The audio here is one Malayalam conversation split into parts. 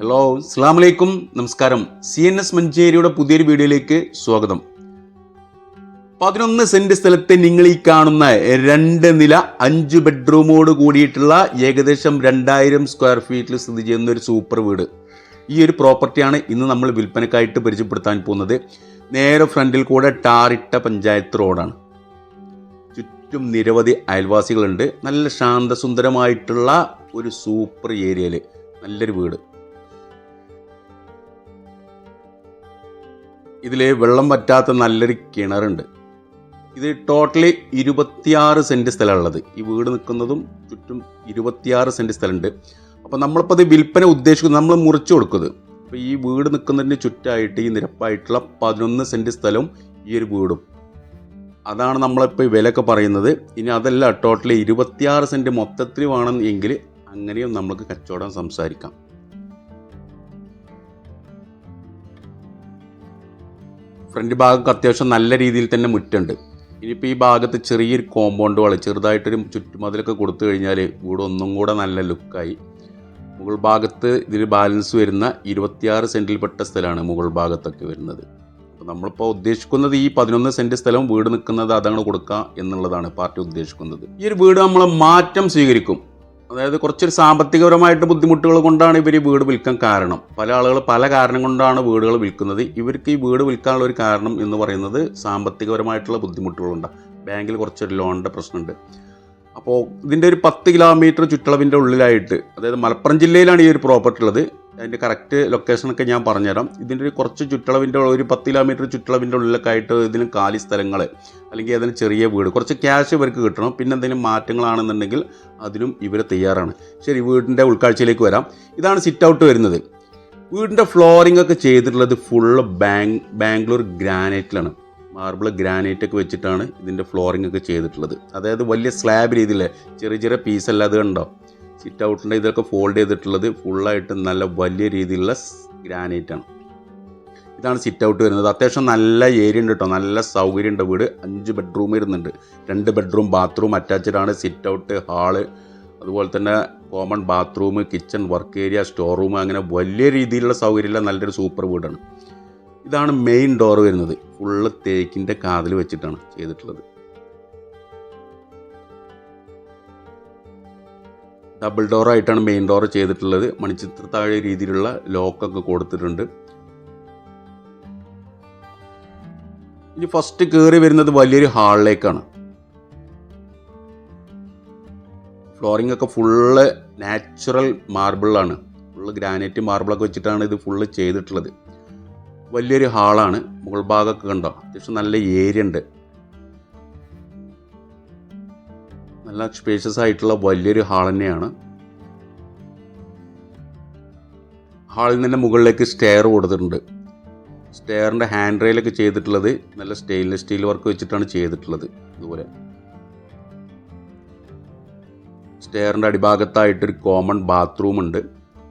ഹലോ അസ്സാം വലൈക്കും നമസ്കാരം. സി എൻ എസ് മഞ്ചേരിയുടെ പുതിയൊരു വീഡിയോയിലേക്ക് സ്വാഗതം. പതിനൊന്ന് സെന്റ് സ്ഥലത്തെ നിങ്ങൾ ഈ കാണുന്ന രണ്ട് നില അഞ്ച് ബെഡ്റൂമോട് കൂടിയിട്ടുള്ള ഏകദേശം രണ്ടായിരം സ്ക്വയർ ഫീറ്റിൽ സ്ഥിതി ചെയ്യുന്ന ഒരു സൂപ്പർ വീട്. ഈ ഒരു പ്രോപ്പർട്ടിയാണ് ഇന്ന് നമ്മൾ വിൽപ്പനക്കായിട്ട് പരിചയപ്പെടുത്താൻ പോകുന്നത്. നേരെ ഫ്രണ്ടിൽ കൂടെ ടാറിട്ട പഞ്ചായത്ത് റോഡാണ്. ചുറ്റും നിരവധി അയൽവാസികളുണ്ട്. നല്ല ശാന്തസുന്ദരമായിട്ടുള്ള ഒരു സൂപ്പർ ഏരിയയിൽ നല്ലൊരു വീട്. ഇതിൽ വെള്ളം പറ്റാത്ത നല്ലൊരു കിണറുണ്ട്. ഇത് ടോട്ടലി ഇരുപത്തിയാറ് സെന്റ് സ്ഥലമുള്ളത്. ഈ വീട് നിൽക്കുന്നതും ചുറ്റും ഇരുപത്തിയാറ് സെന്റ് സ്ഥലമുണ്ട്. അപ്പോൾ നമ്മളിപ്പോൾ അത് വിൽപ്പന ഉദ്ദേശിക്കുന്നത് നമ്മൾ മുറിച്ചു കൊടുക്കുന്നത്. അപ്പോൾ ഈ വീട് നിൽക്കുന്നതിന് ചുറ്റായിട്ട് ഈ നിരപ്പായിട്ടുള്ള പതിനൊന്ന് സെന്റ് സ്ഥലവും ഈ ഒരു വീടും. അതാണ് നമ്മളിപ്പോൾ വിലയൊക്കെ പറയുന്നത്. ഇനി അതല്ല ടോട്ടലി ഇരുപത്തിയാറ് സെന്റ് മൊത്തത്തിൽ വേണം എങ്കിൽ അങ്ങനെയും നമുക്ക് കച്ചവടം സംസാരിക്കാം. ഫ്രണ്ട് ഭാഗം അത്യാവശ്യം നല്ല രീതിയിൽ തന്നെ മുറ്റുണ്ട്. ഇനിയിപ്പോൾ ഈ ഭാഗത്ത് ചെറിയൊരു കോമ്പൗണ്ട് വള ചെറുതായിട്ടൊരു ചുറ്റുമതിലൊക്കെ കൊടുത്തു കഴിഞ്ഞാൽ വീട് ഒന്നും കൂടെ നല്ല ലുക്കായി. മുകൾ ഭാഗത്ത് ഇതിൽ ബാലൻസ് വരുന്ന ഇരുപത്തിയാറ് സെന്റിൽപ്പെട്ട സ്ഥലമാണ് മുകൾ ഭാഗത്തൊക്കെ വരുന്നത്. അപ്പോൾ നമ്മളിപ്പോൾ ഉദ്ദേശിക്കുന്നത് ഈ പതിനൊന്ന് സെന്റ് സ്ഥലം വീട് നിൽക്കുന്നത് അതങ്ങനെ കൊടുക്കുക എന്നുള്ളതാണ് പാർട്ടി ഉദ്ദേശിക്കുന്നത്. ഈ ഒരു വീട് നമ്മൾ മാറ്റം സ്വീകരിക്കും. അതായത് കുറച്ചൊരു സാമ്പത്തികപരമായിട്ട് ബുദ്ധിമുട്ടുകൾ കൊണ്ടാണ് ഇവർ ഈ വീട് വിൽക്കാൻ കാരണം. പല ആളുകൾ പല കാരണം കൊണ്ടാണ് വീടുകൾ വിൽക്കുന്നത്. ഇവർക്ക് ഈ വീട് വിൽക്കാനുള്ള ഒരു കാരണം എന്ന് പറയുന്നത് സാമ്പത്തികപരമായിട്ടുള്ള ബുദ്ധിമുട്ടുകളുണ്ട്. ബാങ്കിൽ കുറച്ചൊരു ലോണിന്റെ പ്രശ്നമുണ്ട്. അപ്പോൾ ഇതിന്റെ ഒരു പത്ത് കിലോമീറ്റർ ചുറ്റളവിന്റെ ഉള്ളിലായിട്ട് അതായത് മലപ്പുറം ജില്ലയിലാണ് ഈ ഒരു പ്രോപ്പർട്ടി ഉള്ളത്. അതിന്റെ കറക്റ്റ് ലൊക്കേഷനൊക്കെ ഞാൻ പറഞ്ഞുതരാം. ഇതിന്റെ ഒരു കുറച്ച് ചുറ്റളവിന്റെ ഒരു പത്ത് കിലോമീറ്റർ ചുറ്റളവിന്റെ ഉള്ളിലൊക്കെ ആയിട്ട് ഇതിന് കാലി സ്ഥലങ്ങൾ അല്ലെങ്കിൽ ഏതെങ്കിലും ചെറിയ വീട് കുറച്ച് ക്യാഷ് ഇവർക്ക് കിട്ടണം. പിന്നെ എന്തെങ്കിലും മാറ്റങ്ങളാണെന്നുണ്ടെങ്കിൽ അതിനും ഇവർ തയ്യാറാണ്. ശരി വീടിന്റെ ഉൾക്കാഴ്ചയിലേക്ക് വരാം. ഇതാണ് സിറ്റ് ഔട്ട് വരുന്നത്. വീടിന്റെ ഫ്ലോറിംഗ് ഒക്കെ ചെയ്തിട്ടുള്ളത് ഫുള്ള് ബാങ് ബാംഗ്ലൂർ ഗ്രാനൈറ്റിലാണ് മാർബിൾ ഗ്രാനൈറ്റ് ഒക്കെ വെച്ചിട്ടാണ് ഇതിന്റെ ഫ്ലോറിംഗ് ഒക്കെ ചെയ്തിട്ടുള്ളത്. അതായത് വലിയ സ്ലാബ് രീതിയിൽ ചെറിയ ചെറിയ പീസ് അല്ലാതെ ഉണ്ടോ സിറ്റ് ഔട്ടിന്റെ ഇതൊക്കെ ഫോൾഡ് ചെയ്തിട്ടുള്ളത് ഫുള്ളായിട്ട് നല്ല വലിയ രീതിയിലുള്ള ഗ്രാനൈറ്റ് ആണ്. ഇതാണ് സിറ്റ് ഔട്ട് വരുന്നത്. അത്യാവശ്യം നല്ല ഏരിയ ഉണ്ട് കേട്ടോ നല്ല സൗകര്യമുണ്ട് വീട്. അഞ്ച് ബെഡ്റൂം വരുന്നുണ്ട്. രണ്ട് ബെഡ്റൂം ബാത്റൂം അറ്റാച്ച്ഡ് ആണ്. സിറ്റ് ഔട്ട് ഹാൾ അതുപോലെ തന്നെ common bathroom kitchen work area store room അങ്ങനെ വലിയ രീതിയിലുള്ള സൗകര്യമുള്ള നല്ലൊരു സൂപ്പർ വീടാണ്. ഇതാണ് മെയിൻ ഡോർ വരുന്നത്. ഫുള്ള് തേക്കിന്റെ കാതിൽ വെച്ചിട്ടാണ് ചെയ്തിട്ടുള്ളത്. ഡബിൾ ഡോറായിട്ടാണ് മെയിൻ ഡോർ ചെയ്തിട്ടുള്ളത്. മണിച്ചിത്ര താഴെ രീതിയിലുള്ള ലോക്കൊക്കെ കൊടുത്തിട്ടുണ്ട്. ഇനി ഫസ്റ്റ് കയറി വരുന്നത് വലിയൊരു ഹാളിലേക്കാണ് ഫ്ലോറിംഗ് ഒക്കെ ഫുള്ള് നാച്ചുറൽ മാർബിളാണ് ഫുള്ള് ഗ്രാനൈറ്റ് മാർബിളൊക്കെ വെച്ചിട്ടാണ് ഇത് ഫുള്ള് ചെയ്തിട്ടുള്ളത്. വലിയൊരു ഹാളാണ് മുകൾ ഭാഗമൊക്കെ കണ്ടോ? അത്യാവശ്യം നല്ല ഏരിയ ഉണ്ട്. നല്ല സ്പേഷ്യസ് ആയിട്ടുള്ള വലിയൊരു ഹാൾ തന്നെയാണ്. ഹാളിൽ നിന്ന് മുകളിലേക്ക് സ്റ്റെയർ കൊടുത്തിട്ടുണ്ട്. സ്റ്റെയറിന്റെ ഹാൻഡ് റെയിലൊക്കെ ചെയ്തിട്ടുള്ളത് നല്ല സ്റ്റെയിൻലെസ് സ്റ്റീൽ വർക്ക് വെച്ചിട്ടാണ് ചെയ്തിട്ടുള്ളത് ഇതുപോലെ. സ്റ്റെയറിന്റെ അടിഭാഗത്തായിട്ടൊരു കോമൺ ബാത്റൂം ഉണ്ട്.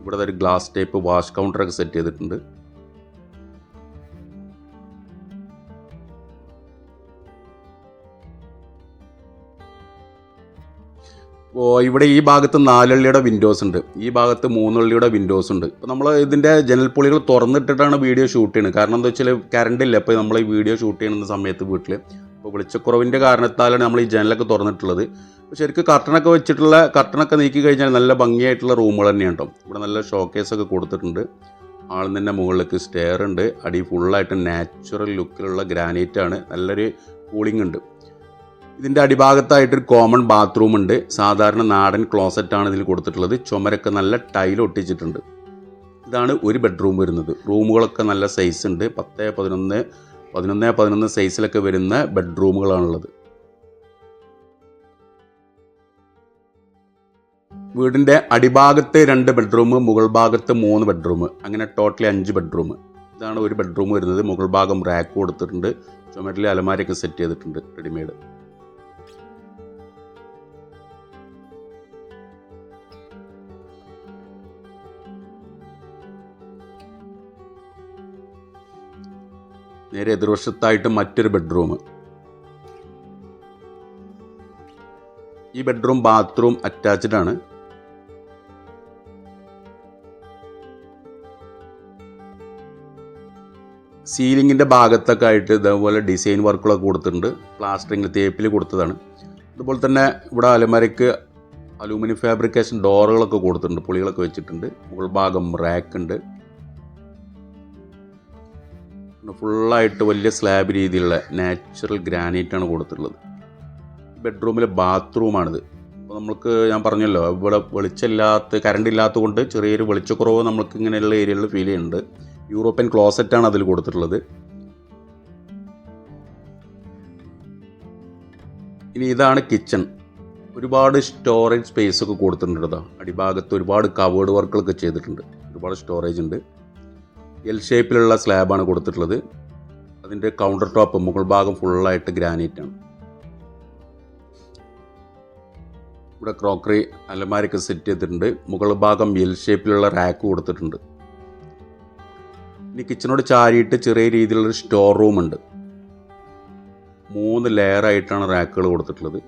ഇവിടെ ഒരു ഗ്ലാസ് ടൈപ്പ് വാഷ് കൗണ്ടറൊക്കെ സെറ്റ് ചെയ്തിട്ടുണ്ട്. ഇവിടെ ഈ ഭാഗത്ത് നാലള്ളിയുടെ വിൻഡോസ് ഉണ്ട്. ഈ ഭാഗത്ത് മൂന്നള്ളിയുടെ വിൻഡോസ് ഉണ്ട്. ഇപ്പോൾ നമ്മൾ ഇതിന്റെ ജനൽപ്പൊളികൾ തുറന്നിട്ടിട്ടാണ് വീഡിയോ ഷൂട്ട് ചെയ്യുന്നത് കാരണം എന്താ വെച്ചാൽ കറണ്ട് ഇല്ല. ഇപ്പോൾ നമ്മൾ ഈ വീഡിയോ ഷൂട്ട് ചെയ്യുന്ന സമയത്ത് വീട്ടിൽ അപ്പോൾ വെളിച്ചക്കുറവിന്റെ കാരണത്താലാണ് നമ്മൾ ഈ ജനലൊക്കെ തുറന്നിട്ടുള്ളത്. അപ്പോൾ ശരിക്കും കർട്ടനൊക്കെ വെച്ചിട്ടുള്ള കർട്ടനൊക്കെ നീക്കി കഴിഞ്ഞാൽ നല്ല ഭംഗിയായിട്ടുള്ള റൂമുകൾ തന്നെയാണ് കേട്ടോ ഇവിടെ നല്ല ഷോക്കേസ് ഒക്കെ കൊടുത്തിട്ടുണ്ട്. തന്നെ മുകളിലേക്ക് സ്റ്റെയർ ഉണ്ട്. അടി ഫുള്ളായിട്ട് നാച്ചുറൽ ലുക്കിലുള്ള ഗ്രാനൈറ്റാണ് നല്ലൊരു കൂളിംഗ് ഉണ്ട്. ഇതിന്റെ അടിഭാഗത്തായിട്ടൊരു കോമൺ ബാത്റൂം ഉണ്ട്. സാധാരണ നാടൻ ക്ലോസറ്റാണ് ഇതിൽ കൊടുത്തിട്ടുള്ളത്. ചുമരൊക്കെ നല്ല ടൈൽ ഒട്ടിച്ചിട്ടുണ്ട്. ഇതാണ് ഒരു ബെഡ്റൂം വരുന്നത്. റൂമുകളൊക്കെ നല്ല സൈസ് ഉണ്ട്. പത്ത് പതിനൊന്ന് പതിനൊന്ന് പതിനൊന്ന് സൈസിലൊക്കെ വരുന്ന ബെഡ്റൂമുകളാണുള്ളത് വീടിന്റെ അടിഭാഗത്ത് രണ്ട് ബെഡ്റൂം മുകൾ ഭാഗത്ത് മൂന്ന് ബെഡ്റൂം അങ്ങനെ ടോട്ടലി അഞ്ച് ബെഡ്റൂം ഇതാണ് ഒരു ബെഡ്റൂം വരുന്നത്. മുകൾ ഭാഗം റാക്ക് കൊടുത്തിട്ടുണ്ട്. ചുമരിൽ അലമാരയൊക്കെ സെറ്റ് ചെയ്തിട്ടുണ്ട് റെഡിമെയ്ഡ് നേരെ എതിർവശത്തായിട്ട് മറ്റൊരു ബെഡ്റൂം. ഈ ബെഡ്റൂം ബാത്റൂം അറ്റാച്ച്ഡ് ആണ്. സീലിങ്ങിന്റെ ഭാഗത്തൊക്കെ ആയിട്ട് ഇതേപോലെ ഡിസൈൻ വർക്കുകളൊക്കെ കൊടുത്തിട്ടുണ്ട്. പ്ലാസ്റ്ററിങ് തേപ്പിൽ കൊടുത്തതാണ്. അതുപോലെ തന്നെ ഇവിടെ അലമാരിക്ക് അലൂമിനിയം ഫാബ്രിക്കേഷൻ ഡോറുകളൊക്കെ കൊടുത്തിട്ടുണ്ട്. പുളികളൊക്കെ വെച്ചിട്ടുണ്ട്. മുകൾ ഭാഗം റാക്ക് ഉണ്ട്. ഫുള്ളായിട്ട് വലിയ സ്ലാബ് രീതിയിലുള്ള നാച്ചുറൽ ഗ്രാനൈറ്റാണ് കൊടുത്തിട്ടുള്ളത്. ബെഡ്റൂമിലെ ബാത്റൂമാണിത് അപ്പോൾ നമ്മൾക്ക് ഞാൻ പറഞ്ഞല്ലോ ഇവിടെ വെളിച്ചമില്ലാത്ത കറണ്ട് ഇല്ലാത്തതുകൊണ്ട് ചെറിയൊരു വെളിച്ചക്കുറവ് നമുക്ക് ഇങ്ങനെയുള്ള ഏരിയകളിൽ ഫീൽ ചെയ്യുന്നുണ്ട്. യൂറോപ്യൻ ക്ലോസറ്റാണ് അതിൽ കൊടുത്തിട്ടുള്ളത്. ഇനി ഇതാണ് കിച്ചൺ ഒരുപാട് സ്റ്റോറേജ് സ്പേസ് ഒക്കെ കൊടുത്തിട്ടുണ്ട് അടിഭാഗത്ത് ഒരുപാട് കവേർഡ് വർക്കുകളൊക്കെ ചെയ്തിട്ടുണ്ട്. ഒരുപാട് സ്റ്റോറേജ് ഉണ്ട്. എൽ ഷേപ്പിലുള്ള സ്ലാബാണ് കൊടുത്തിട്ടുള്ളത്. അതിന്റെ കൗണ്ടർ ടോപ്പ് മുകൾ ഭാഗം ഫുള്ളായിട്ട് ആണ്. ഇവിടെ ക്രോക്കറി അലമാരൊക്കെ സെറ്റ് ചെയ്തിട്ടുണ്ട്. മുകൾ ഭാഗം എൽ ഷേപ്പിലുള്ള റാക്ക് കൊടുത്തിട്ടുണ്ട്. ഇനി കിച്ചണോട് ചാരിയിട്ട് ചെറിയ രീതിയിലുള്ള സ്റ്റോർ റൂം ഉണ്ട്. മൂന്ന് ലെയറായിട്ടാണ് റാക്കുകൾ കൊടുത്തിട്ടുള്ളത്.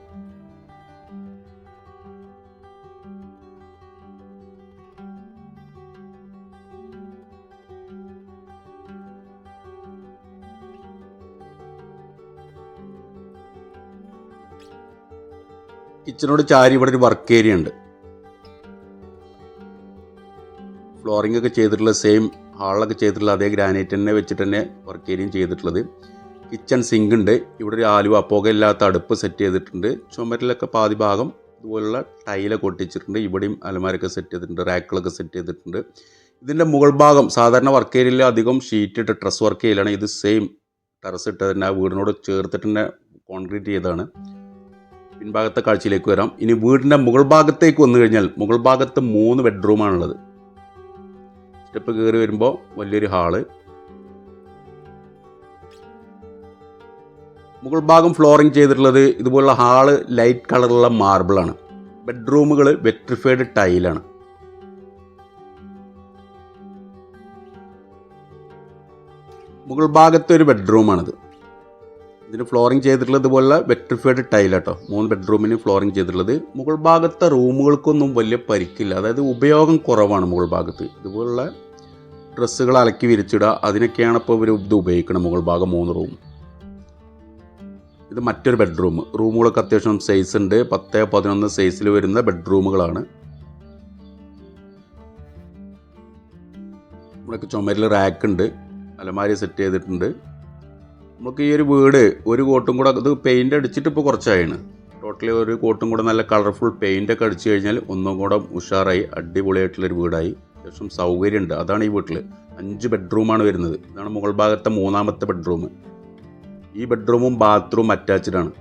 കിച്ചണോട് ചാരി ഇവിടെ ഒരു വർക്ക് ഏരിയ ഉണ്ട്. ഫ്ലോറിംഗ് ഒക്കെ ചെയ്തിട്ടുള്ള സെയിം ഹാളിലൊക്കെ ചെയ്തിട്ടുള്ള അതേ ഗ്രാനൈറ്റ് തന്നെ വെച്ചിട്ട് തന്നെ വർക്ക് ഏരിയയും ചെയ്തിട്ടുള്ളത്. കിച്ചൺ സിങ്ക് ഉണ്ട്. ഇവിടെ ഒരു ആലുവ പുകയില്ലാത്ത അടുപ്പ് സെറ്റ് ചെയ്തിട്ടുണ്ട്. ചുമരിലൊക്കെ പാതി ഭാഗം ഇതുപോലുള്ള ടൈലൊക്കെ ഒട്ടിച്ചിട്ടുണ്ട്. ഇവിടെയും അലമാരൊക്കെ സെറ്റ് ചെയ്തിട്ടുണ്ട്. റാക്കുകളൊക്കെ സെറ്റ് ചെയ്തിട്ടുണ്ട്. ഇതിന്റെ മുകൾ ഭാഗം സാധാരണ വർക്ക് ഏരിയയിൽ അധികം ഷീറ്റ് ഇട്ട് ഡ്രസ് വർക്ക് ചെയ്യലാണ്. ഇത് സെയിം ടെറസ് ഇട്ട് തന്നെ ആ വീടിനോട് ചേർത്തിട്ട് തന്നെ കോൺക്രീറ്റ് ചെയ്തതാണ്. പിൻഭാഗത്തെ കാഴ്ചയിലേക്ക് വരാം. ഇനി വീടിന്റെ മുകൾ ഭാഗത്തേക്ക് വന്നു കഴിഞ്ഞാൽ മുകൾ ഭാഗത്ത് മൂന്ന് ബെഡ്റൂമാണുള്ളത് സ്റ്റെപ്പ് കയറി വരുമ്പോൾ വലിയൊരു ഹാൾ മുകൾ ഭാഗം ഫ്ലോറിംഗ് ചെയ്തിട്ടുള്ളത് ഇതുപോലുള്ള ഹാൾ ലൈറ്റ് കളറുള്ള മാർബിളാണ് ബെഡ്റൂമുകൾ വെട്രിഫൈഡ് ടൈലാണ് മുകൾ ഭാഗത്തെ ഒരു ബെഡ്റൂമാണിത് ഇതിന് ഫ്ലോറിംഗ് ചെയ്തിട്ടുള്ളത് ഇതുപോലെ വെട്രിഫൈഡ് ടൈലാട്ടോ മൂന്ന് ബെഡ്റൂമിന് ഫ്ലോറിംഗ് ചെയ്തിട്ടുള്ളത്. മുകൾ ഭാഗത്തെ റൂമുകൾക്കൊന്നും വലിയ പരിക്കില്ല. അതായത് ഉപയോഗം കുറവാണ് മുകൾ ഭാഗത്ത്. ഇതുപോലുള്ള ഡ്രസ്സുകൾ അലക്കി വിരിച്ചിടുക. അതിനൊക്കെയാണ് ഇപ്പോൾ ഇവർ ഇത് ഉപയോഗിക്കുന്നത് മുകൾ ഭാഗം മൂന്ന് റൂം ഇത് മറ്റൊരു ബെഡ്റൂം റൂമുകളൊക്കെ അത്യാവശ്യം സൈസ് ഉണ്ട്. പത്ത് പതിനൊന്ന് സൈസിൽ വരുന്ന ബെഡ്റൂമുകളാണ് ഇവിടെയൊക്കെ ചുമരിൽ റാക്ക് ഉണ്ട്. അലമാരി സെറ്റ് ചെയ്തിട്ടുണ്ട്. നമുക്ക് ഈ ഒരു വീട് ഒരു കോട്ടും കൂടെ ഇത് പെയിന്റ് അടിച്ചിട്ട് ഇപ്പോൾ കുറച്ചായാണ്. ടോട്ടലി ഒരു കോട്ടും കൂടെ നല്ല കളർഫുൾ പെയിന്റ് ഒക്കെ അടിച്ചു കഴിഞ്ഞാൽ ഒന്നും കൂടെ ഉഷാറായി അടിപൊളിയായിട്ടുള്ളൊരു വീടായി. അത്യാവശ്യം സൗകര്യമുണ്ട്. അതാണ് ഈ വീട്ടിൽ അഞ്ച് ബെഡ്റൂമാണ് വരുന്നത്. ഇതാണ് മുകൾ ഭാഗത്തെ മൂന്നാമത്തെ ബെഡ്റൂം ഈ ബെഡ്റൂമും ബാത്റൂം അറ്റാച്ച്ഡ് ആണ്.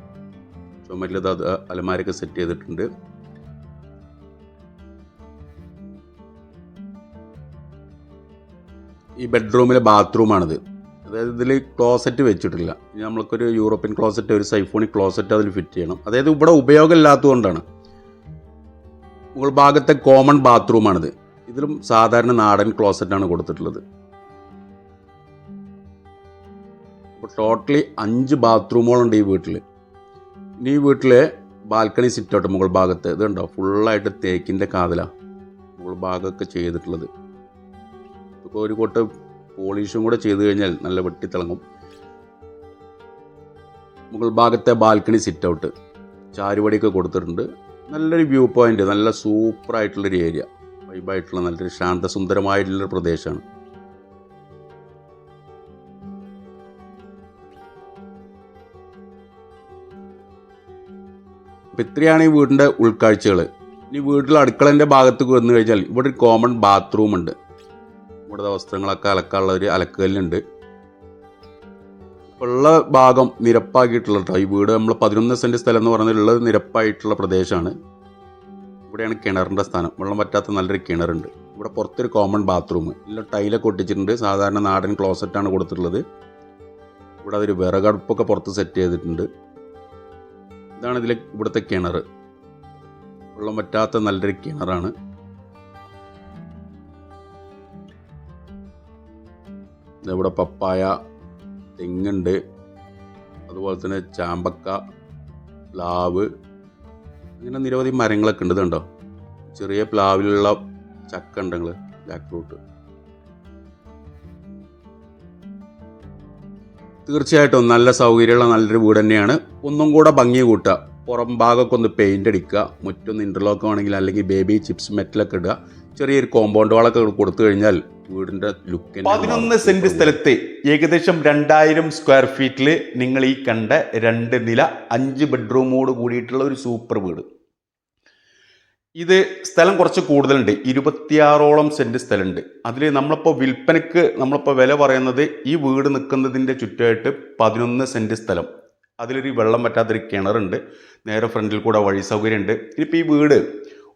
ചുമരിലത് അത് അലമാരൊക്കെ സെറ്റ് ചെയ്തിട്ടുണ്ട്. ഈ ബെഡ്റൂമിലെ ബാത്റൂമാണിത് അതായത് ഇതിൽ ക്ലോസറ്റ് വെച്ചിട്ടില്ല. നമ്മൾക്കൊരു യൂറോപ്യൻ ക്ലോസറ്റ് ഒരു സൈഫോണിക് ക്ലോസറ്റ് അതിൽ ഫിറ്റ് ചെയ്യണം. അതായത് ഇവിടെ ഉപയോഗം ഇല്ലാത്തതുകൊണ്ടാണ് മുകൾ ഭാഗത്തെ കോമൺ ബാത്റൂമാണിത് ഇതിലും സാധാരണ നാടൻ ക്ലോസറ്റാണ് കൊടുത്തിട്ടുള്ളത്. അപ്പോൾ ടോട്ടലി അഞ്ച് ബാത്റൂമുകളുണ്ട് ഈ വീട്ടിൽ ഇനി ഈ വീട്ടിൽ ബാൽക്കണി സിറ്റൗട്ട് മുകൾ ഭാഗത്ത്. ഇതുണ്ടോ ഫുള്ളായിട്ട് തേക്കിന്റെ കാതലാണ് മുകൾ ഭാഗമൊക്കെ ചെയ്തിട്ടുള്ളത്. ഇപ്പോൾ ഒരു കൊട്ട് പോളിഷും കൂടെ ചെയ്ത് കഴിഞ്ഞാൽ നല്ല വെട്ടിത്തിളങ്ങും. മുകൾ ഭാഗത്തെ ബാൽക്കണി സിറ്റ് ഔട്ട് ചാരുപടിയൊക്കെ കൊടുത്തിട്ടുണ്ട്. നല്ലൊരു വ്യൂ പോയിന്റ് നല്ല സൂപ്പറായിട്ടുള്ളൊരു ഏരിയ വൈബായിട്ടുള്ള നല്ലൊരു ശാന്തസുന്ദരമായിട്ടുള്ളൊരു പ്രദേശമാണ്. അപ്പം ഇത്രയാണ് ഈ വീടിന്റെ ഉൾക്കാഴ്ചകൾ ഇനി വീട്ടിൽ അടുക്കളന്റെ ഭാഗത്തേക്ക് വന്നു കഴിഞ്ഞാൽ ഇവിടെ ഒരു കോമൺ ബാത്റൂം ഉണ്ട്. ഇവിടുത്തെ വസ്ത്രങ്ങളൊക്കെ അലക്കാനുള്ള ഒരു അലക്കല്ലുണ്ട് ഉള്ള ഭാഗം നിരപ്പാക്കിയിട്ടുള്ള കേട്ടോ ഈ വീട് നമ്മൾ പതിനൊന്ന് സെന്റ് സ്ഥലം എന്ന് പറഞ്ഞാലുള്ളത് നിരപ്പായിട്ടുള്ള പ്രദേശമാണ്. ഇവിടെയാണ് കിണറിന്റെ സ്ഥാനം. വെള്ളം പറ്റാത്ത നല്ലൊരു കിണറുണ്ട്. ഇവിടെ പുറത്തൊരു കോമൺ ബാത്റൂം എല്ലാം ടൈലൊക്കെ ഒട്ടിച്ചിട്ടുണ്ട്. സാധാരണ നാടൻ ക്ലോസറ്റാണ് കൊടുത്തിട്ടുള്ളത്. ഇവിടെ അതൊരു വിറകടുപ്പൊക്കെ പുറത്ത് സെറ്റ് ചെയ്തിട്ടുണ്ട്. ഇതാണ് ഇതിലെ ഇവിടുത്തെ കിണർ വെള്ളം പറ്റാത്ത നല്ലൊരു കിണറാണ്. ഇവിടെ പപ്പായ തെങ്ങുണ്ട്. അതുപോലെ തന്നെ ചാമ്പക്ക പ്ലാവ് അങ്ങനെ നിരവധി മരങ്ങളൊക്കെ ഉണ്ട്. ഇതുണ്ടോ? ചെറിയ പ്ലാവിലുള്ള ചക്ക ഉണ്ട് നിങ്ങൾ ബ്ലാക്ക് ഫ്രൂട്ട് തീർച്ചയായിട്ടും നല്ല സൗകര്യമുള്ള നല്ലൊരു വീട് തന്നെയാണ്. ഒന്നും കൂടെ ഭംഗി കൂട്ടുക. പുറം ഭാഗമൊക്കെ ഒന്ന് പെയിന്റ് അടിക്കുക. മുറ്റൊന്ന് ഇന്റർലോക്ക് ആണെങ്കിൽ അല്ലെങ്കിൽ ബേബി ചിപ്സ് മെറ്റലൊക്കെ ഇടുക. ചെറിയൊരു കോമ്പൗണ്ട് വാളൊക്കെ കൊടുത്തു കഴിഞ്ഞാൽ വീടിന്റെ ലുക്ക് പതിനൊന്ന് സെന്റ് സ്ഥലത്തെ ഏകദേശം രണ്ടായിരം സ്ക്വയർ ഫീറ്റിൽ നിങ്ങൾ ഈ കണ്ട രണ്ട് നില അഞ്ച് ബെഡ്റൂമോട് കൂടിയിട്ടുള്ള ഒരു സൂപ്പർ വീട്. ഇത് സ്ഥലം കുറച്ച് കൂടുതലുണ്ട്. ഇരുപത്തിയാറോളം സെന്റ് സ്ഥലമുണ്ട്. അതിൽ നമ്മളിപ്പോൾ വിൽപ്പനയ്ക്ക് നമ്മളിപ്പോൾ വില പറയുന്നത് ഈ വീട് നിൽക്കുന്നതിന്റെ ചുറ്റുമായിട്ട് പതിനൊന്ന് സെന്റ് സ്ഥലം. അതിലൊരു വെള്ളം പറ്റാത്തൊരു കിണറുണ്ട്. നേരെ ഫ്രണ്ടിൽ കൂടെ വഴി സൗകര്യമുണ്ട്. ഇനിയിപ്പോൾ ഈ വീട്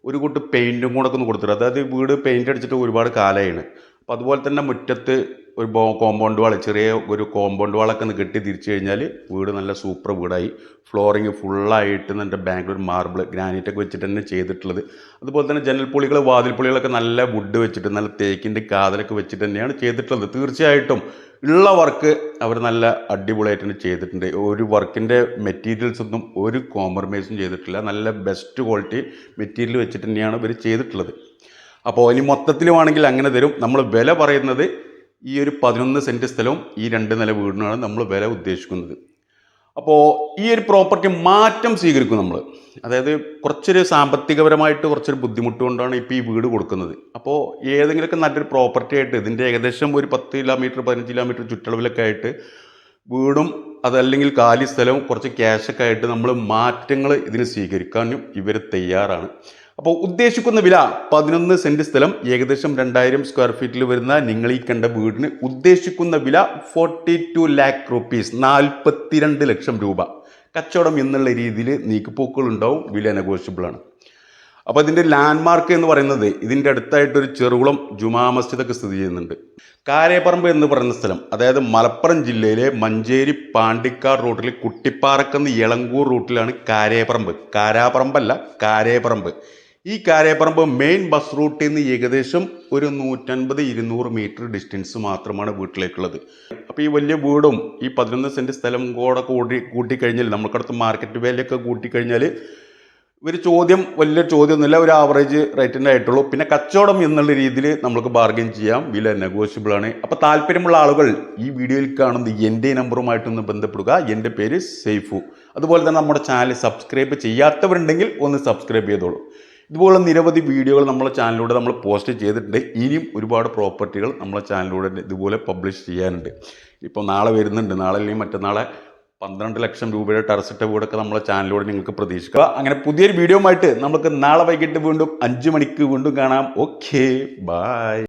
ഒരു കൂട്ട് പെയിന്റും കൂടെ ഒക്കെ ഒന്ന് കൊടുത്തിട്ട് അതായത് വീട് പെയിന്റ് അടിച്ചിട്ട് ഒരുപാട് കാലമാണ് അപ്പോൾ അതുപോലെ തന്നെ മുറ്റത്ത് ഒരു കോമ്പൗണ്ട് വാൾ ചെറിയ ഒരു കോമ്പൗണ്ട് വാളൊക്കെ ഒന്ന് കെട്ടി തിരിച്ചു കഴിഞ്ഞാൽ വീട് നല്ല സൂപ്പർ വീടായി. ഫ്ലോറിങ് ഫുള്ളായിട്ട് എന്റെ ബാംഗ്ലൂർ മാർബിൾ ഗ്രാനൈറ്റ് ഒക്കെ വെച്ചിട്ട് തന്നെ ചെയ്തിട്ടുള്ളത്. അതുപോലെ തന്നെ ജനൽപ്പൊളികൾ വാതിൽപ്പൊളികളൊക്കെ നല്ല വുഡ് വെച്ചിട്ട് നല്ല തേക്കിന്റെ കാതലൊക്കെ വെച്ചിട്ട് തന്നെയാണ് ചെയ്തിട്ടുള്ളത്. തീർച്ചയായിട്ടും ഉള്ള വർക്ക് അവർ നല്ല അടിപൊളിയായിട്ട് തന്നെ ചെയ്തിട്ടുണ്ട്. ഒരു വർക്കിന്റെ മെറ്റീരിയൽസ് ഒന്നും ഒരു കോംപ്രമൈസും ചെയ്തിട്ടില്ല. നല്ല ബെസ്റ്റ് ക്വാളിറ്റി മെറ്റീരിയൽ വെച്ചിട്ട് തന്നെയാണ് ഇവർ ചെയ്തിട്ടുള്ളത്. അപ്പോൾ ഇനി മൊത്തത്തിൽ വേണമെങ്കിൽ അങ്ങനെ തരും. നമ്മൾ വില പറയുന്നത് ഈ ഒരു പതിനൊന്ന് സെന്റ് സ്ഥലവും ഈ രണ്ട് നില വീടിനാണ് നമ്മൾ വില ഉദ്ദേശിക്കുന്നത്. അപ്പോൾ ഈ ഒരു പ്രോപ്പർട്ടി മാറ്റം സ്വീകരിക്കും നമ്മൾ അതായത് കുറച്ചൊരു സാമ്പത്തികപരമായിട്ട് കുറച്ചൊരു ബുദ്ധിമുട്ട് കൊണ്ടാണ് ഇപ്പോൾ ഈ വീട് കൊടുക്കുന്നത്. അപ്പോൾ ഏതെങ്കിലുമൊക്കെ നല്ലൊരു പ്രോപ്പർട്ടി ആയിട്ട് ഇതിന്റെ ഏകദേശം ഒരു പത്ത് കിലോമീറ്റർ പതിനഞ്ച് കിലോമീറ്റർ ചുറ്റളവിലൊക്കെ ആയിട്ട് വീടും അതല്ലെങ്കിൽ കാലി സ്ഥലവും കുറച്ച് ക്യാഷൊക്കെ ആയിട്ട് നമ്മൾ മാറ്റങ്ങൾ ഇതിന് സ്വീകരിക്കാനും ഇവർ തയ്യാറാണ്. അപ്പോൾ ഉദ്ദേശിക്കുന്ന വില പതിനൊന്ന് സെന്റ് സ്ഥലം ഏകദേശം രണ്ടായിരം സ്ക്വയർ ഫീറ്റിൽ വരുന്ന നിങ്ങൾ ഈ കണ്ട വീടിന് ഉദ്ദേശിക്കുന്ന വില ഫോർട്ടി ടു ലാക്ക് റുപ്പീസ് നാൽപ്പത്തിരണ്ട് ലക്ഷം രൂപ. കച്ചവടം എന്നുള്ള രീതിയിൽ നീക്കുപോക്കുകൾ ഉണ്ടാവും വില നെഗോഷ്യബിൾ ആണ്. അപ്പോൾ ഇതിന്റെ ലാൻഡ്മാർക്ക് എന്ന് പറയുന്നത് ഇതിന്റെ അടുത്തായിട്ടൊരു ചെറുകുളം ജുമാ മസ്ജിദൊക്കെ സ്ഥിതി ചെയ്യുന്നുണ്ട്. കാരേപ്പറമ്പ് എന്ന് പറയുന്ന സ്ഥലം അതായത് മലപ്പുറം ജില്ലയിലെ മഞ്ചേരി പാണ്ടിക്കാട് റൂട്ടിൽ കുട്ടിപ്പാറക്കെന്ന് ഇളങ്കൂർ റൂട്ടിലാണ് കാരേപ്പറമ്പ് കാരാപ്പറമ്പല്ല കാരേപ്പറമ്പ് ഈ കാരേപ്പറമ്പ് മെയിൻ ബസ് റൂട്ടിൽ നിന്ന് ഏകദേശം ഒരു നൂറ്റൻപത് ഇരുന്നൂറ് മീറ്റർ ഡിസ്റ്റൻസ് മാത്രമാണ് വീട്ടിലേക്കുള്ളത്. അപ്പോൾ ഈ വലിയ വീടും ഈ പതിനൊന്ന് സെന്റ് സ്ഥലം കൂടെ കൂടി കൂട്ടിക്കഴിഞ്ഞാൽ നമ്മൾക്കടുത്ത് മാർക്കറ്റ് വാല്യൊക്കെ കൂട്ടിക്കഴിഞ്ഞാൽ ഒരു ചോദ്യം വലിയ ചോദ്യമൊന്നുമില്ല ഒരു ആവറേജ് റേറ്റിന്റെ ആയിട്ടുള്ളൂ. പിന്നെ കച്ചവടം എന്നുള്ള രീതിയിൽ നമുക്ക് ബാർഗൻ ചെയ്യാം. വില നെഗോഷ്യബിൾ ആണ്. അപ്പോൾ താല്പര്യമുള്ള ആളുകൾ ഈ വീഡിയോയിൽ കാണുന്ന എന്റെ നമ്പറുമായിട്ടൊന്ന് ബന്ധപ്പെടുക. എന്റെ പേര് സേഫു അതുപോലെ തന്നെ നമ്മുടെ ചാനൽ സബ്സ്ക്രൈബ് ചെയ്യാത്തവരുണ്ടെങ്കിൽ ഒന്ന് സബ്സ്ക്രൈബ് ചെയ്തോളൂ. ഇതുപോലുള്ള നിരവധി വീഡിയോകൾ നമ്മളെ ചാനലിലൂടെ നമ്മൾ പോസ്റ്റ് ചെയ്തിട്ടുണ്ട്. ഇനിയും ഒരുപാട് പ്രോപ്പർട്ടികൾ നമ്മളെ ചാനലിലൂടെ ഇതുപോലെ പബ്ലിഷ് ചെയ്യാനുണ്ട്. ഇപ്പോൾ നാളെ വരുന്നുണ്ട്. നാളെ അല്ലെങ്കിൽ മറ്റന്നാളെ പന്ത്രണ്ട് ലക്ഷം രൂപയുടെ ടെറസിട്ട വീടൊക്കെ നമ്മളെ ചാനലിലൂടെ നിങ്ങൾക്ക് പ്രതീക്ഷിക്കുക അങ്ങനെ പുതിയൊരു വീഡിയോ ആയിട്ട് നമുക്ക് നാളെ വൈകിട്ട് വീണ്ടും അഞ്ച് മണിക്ക് വീണ്ടും കാണാം. Okay bye